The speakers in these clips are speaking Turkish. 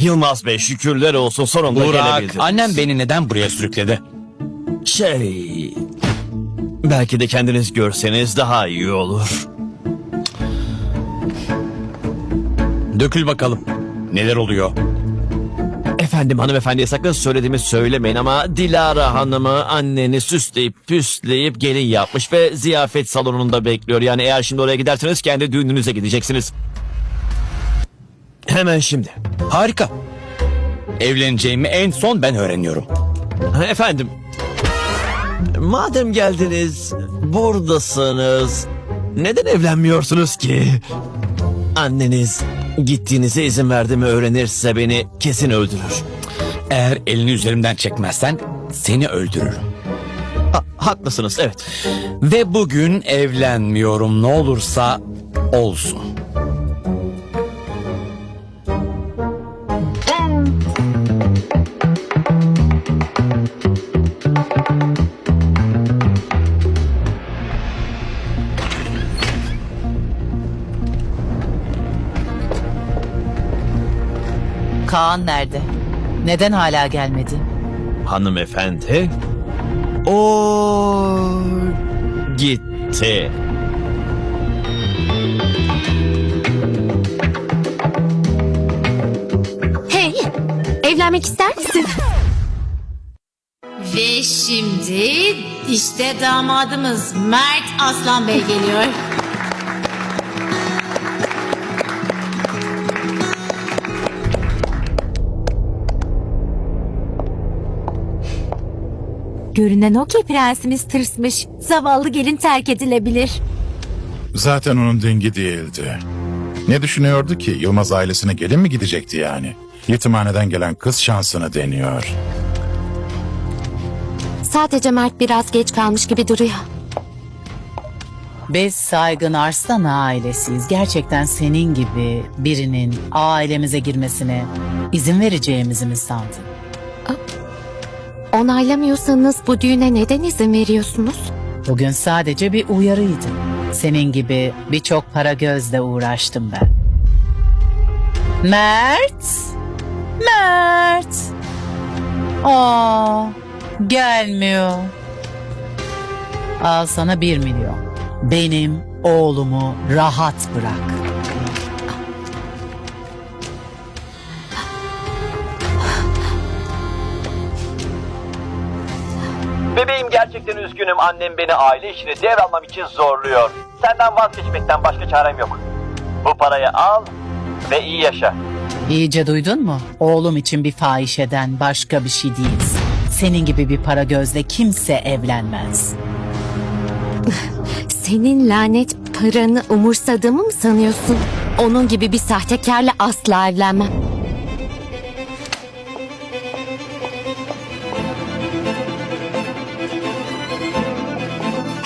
Yılmaz Bey şükürler olsun sonunda Burak, gelebildiniz. annem beni neden buraya sürükledi? Şey... Belki de kendiniz görseniz daha iyi olur. Dökül bakalım. Neler oluyor? Efendim hanımefendiye sakın söylediğimi söylemeyin ama Dilara hanımı anneni süsleyip püsleyip gelin yapmış ve ziyafet salonunda bekliyor. Yani eğer şimdi oraya giderseniz kendi düğününüze gideceksiniz. Hemen şimdi. Harika. Evleneceğimi en son ben öğreniyorum. Efendim. Madem geldiniz, buradasınız. Neden evlenmiyorsunuz ki? Anneniz gittiğinize izin verdiğimi öğrenirse beni kesin öldürür. Eğer elini üzerimden çekmezsen seni öldürürüm. Ha, haklısınız evet. Ve bugün evlenmiyorum ne olursa olsun. Kaan nerede? Neden hala gelmedi? Hanımefendi. O gitti. Hey, evlenmek ister misin? Ve şimdi işte damadımız Mert Aslan Bey geliyor. Görünen o ki prensimiz tırsmış. Zavallı gelin terk edilebilir. Zaten onun dengi değildi. Ne düşünüyordu ki? Yılmaz ailesine gelin mi gidecekti yani? Yetimhaneden gelen kız şansını deniyor. Sadece Mert biraz geç kalmış gibi duruyor. Biz saygın Arslan ailesiyiz. Gerçekten senin gibi birinin ailemize girmesine izin vereceğimizi mi sandın? Onaylamıyorsanız bu düğüne neden izin veriyorsunuz? Bugün sadece bir uyarıydı. Senin gibi birçok para gözle uğraştım ben. Mert! Mert! Aa, gelmiyor. Al sana bir milyon. Benim oğlumu rahat bırak. Bebeğim gerçekten üzgünüm. Annem beni aile işini devralmam için zorluyor. Senden vazgeçmekten başka çarem yok. Bu parayı al ve iyi yaşa. İyice duydun mu? Oğlum için bir fahişeden başka bir şey değiliz. Senin gibi bir para gözle kimse evlenmez. Senin lanet paranı umursadığımı mı sanıyorsun? Onun gibi bir sahtekarla asla evlenmem.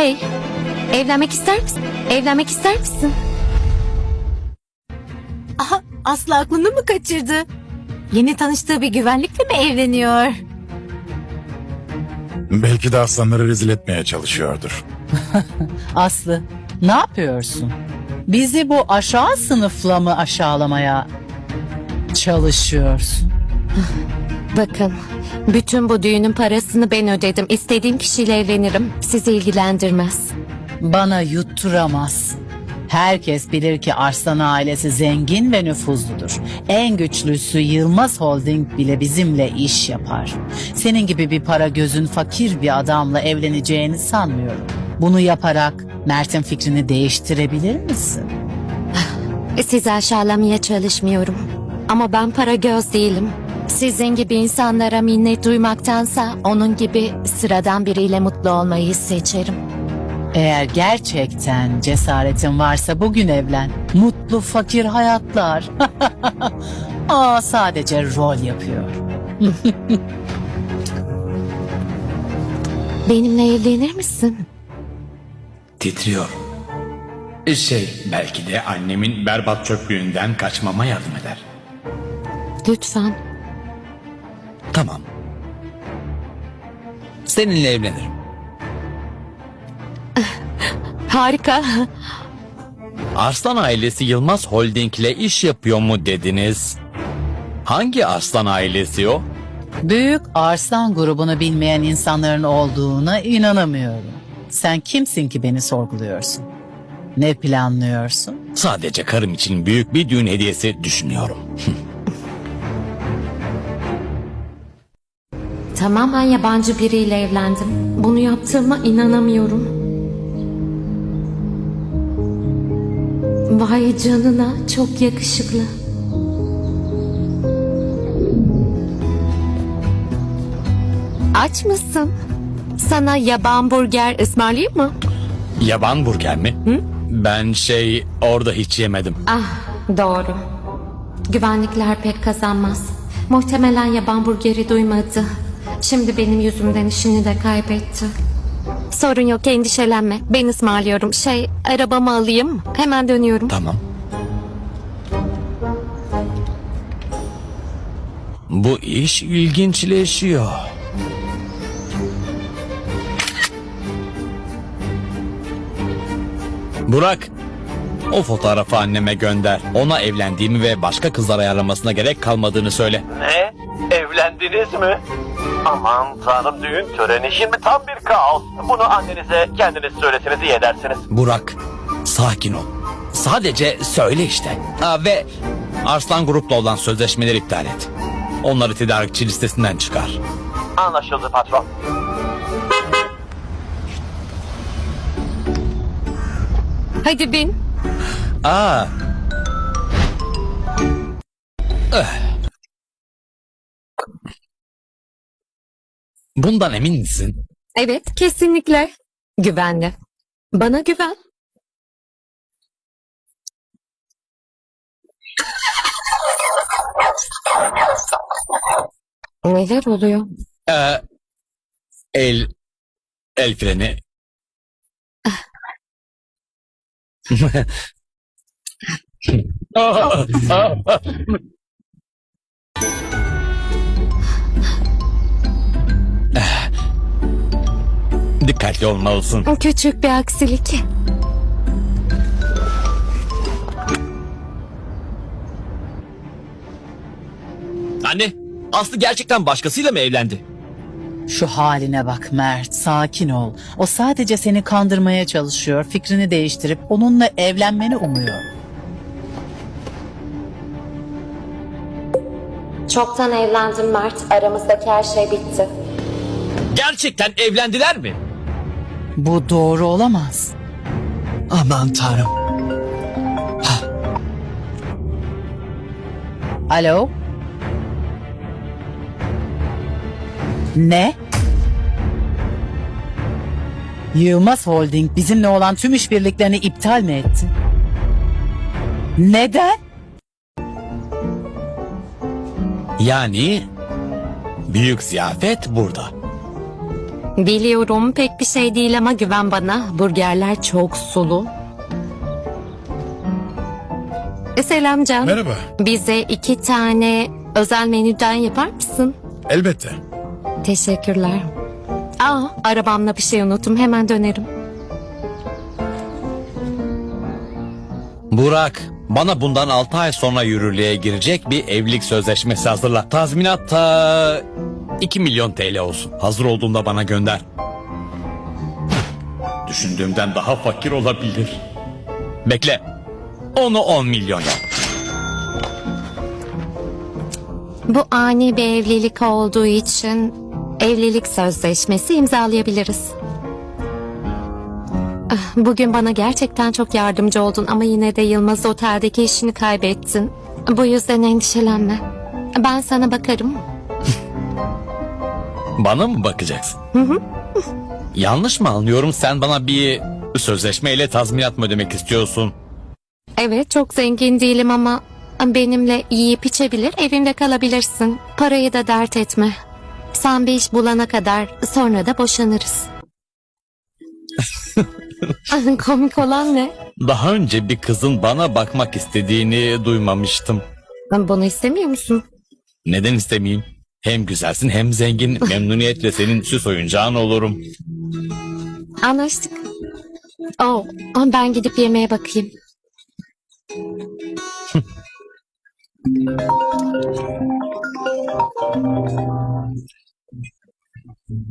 Hey, evlenmek ister misin? Evlenmek ister misin? Aha, Aslı aklını mı kaçırdı? Yeni tanıştığı bir güvenlikle mi evleniyor? Belki de aslanları rezil etmeye çalışıyordur. Aslı, ne yapıyorsun? Bizi bu aşağı sınıfla mı aşağılamaya çalışıyorsun? Bakın, bütün bu düğünün parasını ben ödedim. İstediğim kişiyle evlenirim. Sizi ilgilendirmez. Bana yutturamaz. Herkes bilir ki Arslan ailesi zengin ve nüfuzludur. En güçlüsü Yılmaz Holding bile bizimle iş yapar. Senin gibi bir para gözün fakir bir adamla evleneceğini sanmıyorum. Bunu yaparak Mert'in fikrini değiştirebilir misin? Sizi aşağılamaya çalışmıyorum. Ama ben para göz değilim. Sizin gibi insanlara minnet duymaktansa onun gibi sıradan biriyle mutlu olmayı seçerim. Eğer gerçekten cesaretin varsa bugün evlen. Mutlu fakir hayatlar. Aa sadece rol yapıyor. Benimle evlenir misin? Titriyor. Şey belki de annemin berbat çöplüğünden kaçmama yardım eder. Lütfen. Tamam. Seninle evlenirim. Harika. Arslan ailesi Yılmaz Holding ile iş yapıyor mu dediniz? Hangi aslan ailesi o? Büyük Arslan grubunu bilmeyen insanların olduğuna inanamıyorum. Sen kimsin ki beni sorguluyorsun? Ne planlıyorsun? Sadece karım için büyük bir düğün hediyesi düşünüyorum. Tamamen yabancı biriyle evlendim. Bunu yaptığıma inanamıyorum. Vay canına çok yakışıklı. Aç mısın? Sana yaban burger ısmarlayayım mı? Yaban burger mi? Ben şey orada hiç yemedim. Ah doğru. Güvenlikler pek kazanmaz. Muhtemelen yaban burgeri duymadı. Şimdi benim yüzümden işini de kaybetti. Sorun yok endişelenme. Ben ısmarlıyorum. Şey arabamı alayım. Hemen dönüyorum. Tamam. Bu iş ilginçleşiyor. Burak, o fotoğrafı anneme gönder. Ona evlendiğimi ve başka kızlar ayarlamasına gerek kalmadığını söyle. Ne? Evlendiniz mi? Aman tanrım düğün töreni şimdi tam bir kaos. Bunu annenize kendiniz söyleseniz iyi edersiniz. Burak, sakin ol. Sadece söyle işte. Ha, ve Arslan Grup'la olan sözleşmeleri iptal et. Onları tedarikçi listesinden çıkar. Anlaşıldı patron. Hadi bin. Aa. Eh. Bundan emin misin? Evet kesinlikle. Güvenli. Bana güven. Neler oluyor? Ee, el el freni. Dikkatli olmalısın. Küçük bir aksilik. Anne, Aslı gerçekten başkasıyla mı evlendi? Şu haline bak Mert, sakin ol. O sadece seni kandırmaya çalışıyor, fikrini değiştirip onunla evlenmeni umuyor. Çoktan evlendim Mert. Aramızdaki her şey bitti. Gerçekten evlendiler mi? Bu doğru olamaz. Aman tanrım. Alo? Ne? Yılmaz Holding bizimle olan tüm işbirliklerini iptal mi etti? Neden? Yani büyük ziyafet burada. Biliyorum pek bir şey değil ama güven bana. Burgerler çok sulu. E, Selam Can. Merhaba. Bize iki tane özel menüden yapar mısın? Elbette. Teşekkürler. Aa, arabamla bir şey unuttum. Hemen dönerim. Burak, bana bundan 6 ay sonra yürürlüğe girecek bir evlilik sözleşmesi hazırla. Tazminat ta 2 milyon TL olsun. Hazır olduğunda bana gönder. Düşündüğümden daha fakir olabilir. Bekle. Onu 10 milyon yap. Bu ani bir evlilik olduğu için evlilik sözleşmesi imzalayabiliriz. Ah, Bugün bana gerçekten çok yardımcı oldun ama yine de Yılmaz Otel'deki işini kaybettin. Bu yüzden endişelenme. Ben sana bakarım. Bana mı bakacaksın? Yanlış mı anlıyorum? Sen bana bir sözleşmeyle tazminat mı ödemek istiyorsun? Evet çok zengin değilim ama benimle yiyip içebilir evimde kalabilirsin. Parayı da dert etme. Sen bir iş bulana kadar sonra da boşanırız. Komik olan ne? Daha önce bir kızın bana bakmak istediğini duymamıştım. Bunu istemiyor musun? Neden istemeyeyim? Hem güzelsin hem zengin. Memnuniyetle senin süs oyuncağın olurum. Anlaştık. Oh, ben gidip yemeğe bakayım.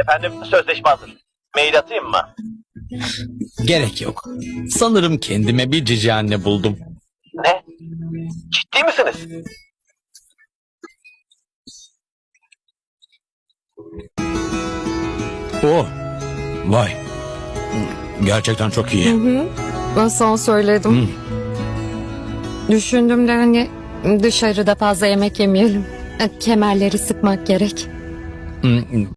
Efendim sözleşme hazır. Mail atayım mı? Gerek yok. Sanırım kendime bir cici anne buldum. Ne? Ciddi misiniz? Oh. Vay. Gerçekten çok iyi. Ben son söyledim. Düşündüm de hani dışarıda fazla yemek yemeyelim. Kemerleri sıkmak gerek. Hmm,